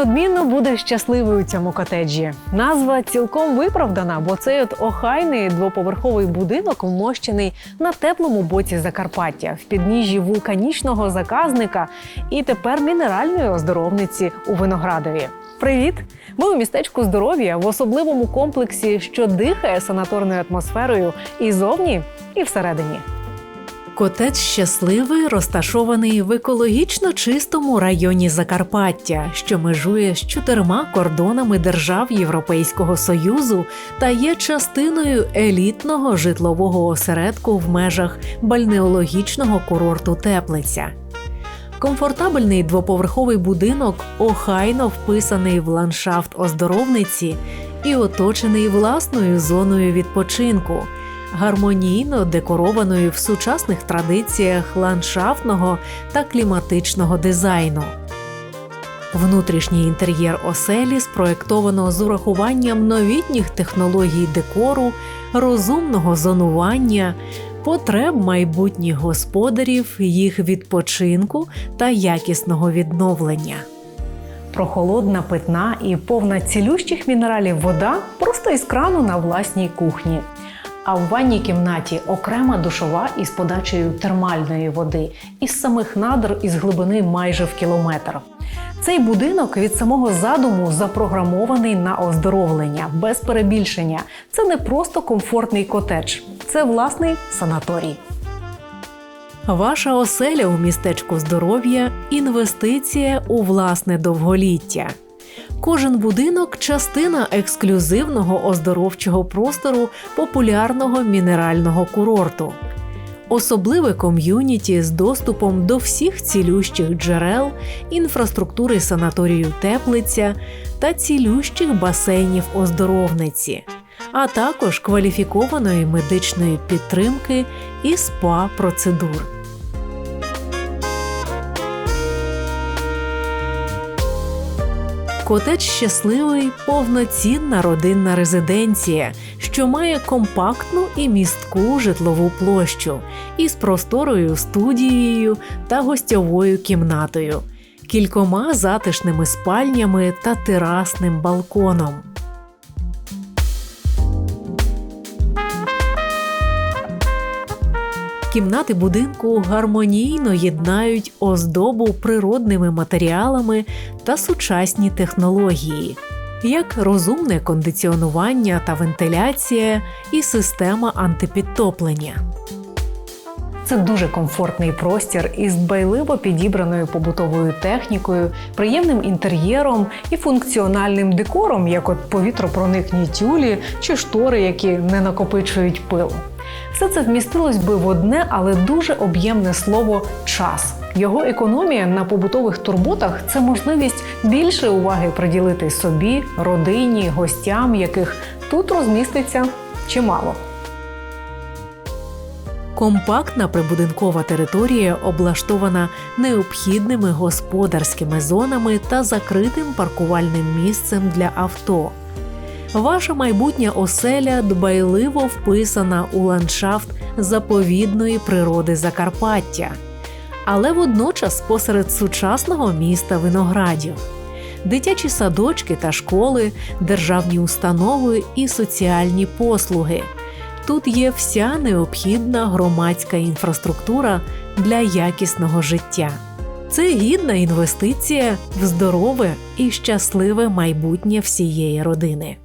неодмінно буде щасливий у цьому котеджі. Назва цілком виправдана, бо цей от охайний двоповерховий будинок вмощений на теплому боці Закарпаття в підніжжі вулканічного заказника і тепер мінеральної оздоровниці у Виноградові. Привіт! Ми у містечку здоров'я в особливому комплексі, що дихає санаторною атмосферою і зовні, і всередині. Котедж щасливий розташований в екологічно чистому районі Закарпаття, що межує з чотирма кордонами держав Європейського союзу та є частиною елітного житлового осередку в межах бальнеологічного курорту Теплиця. Комфортабельний двоповерховий будинок охайно вписаний в ландшафт оздоровниці і оточений власною зоною відпочинку, гармонійно декорованою в сучасних традиціях ландшафтного та кліматичного дизайну. Внутрішній інтер'єр оселі спроєктовано з урахуванням новітніх технологій декору, розумного зонування, потреб майбутніх господарів, їх відпочинку та якісного відновлення. Прохолодна питна і повна цілющих мінералів вода просто із крану на власній кухні. А в ванній кімнаті окрема душова із подачею термальної води із самих надр із глибини майже в кілометр. Цей будинок від самого задуму запрограмований на оздоровлення без перебільшення. Це не просто комфортний котедж, це власний санаторій. Ваша оселя у містечку здоров'я інвестиція у власне довголіття. Кожен будинок частина ексклюзивного оздоровчого простору популярного мінерального курорту. Особливе ком'юніті з доступом до всіх цілющих джерел, інфраструктури санаторію Теплиця та цілющих басейнів оздоровниці, а також кваліфікованої медичної підтримки і спа процедур. Котедж щасливий повноцінна родинна резиденція, що має компактну і містку житлову площу із просторою студією та гостьовою кімнатою, кількома затишними спальнями та терасним балконом. Кімнати будинку гармонійно єднають оздобу природними матеріалами та сучасні технології, як розумне кондиціонування та вентиляція і система антипідтоплення. Це дуже комфортний простір із дбайливо підібраною побутовою технікою, приємним інтер'єром і функціональним декором, як от повітропроникні тюлі чи штори, які не накопичують пил. Все це вмістилось би в одне, але дуже об'ємне слово час. Його економія на побутових турботах це можливість більше уваги приділити собі, родині, гостям, яких тут розміститься чимало. Компактна прибудинкова територія облаштована необхідними господарськими зонами та закритим паркувальним місцем для авто. Ваша майбутня оселя дбайливо вписана у ландшафт заповідної природи Закарпаття, але водночас посеред сучасного міста виноградів. Дитячі садочки та школи, державні установи і соціальні послуги. Тут є вся необхідна громадська інфраструктура для якісного життя. Це гідна інвестиція в здорове і щасливе майбутнє всієї родини.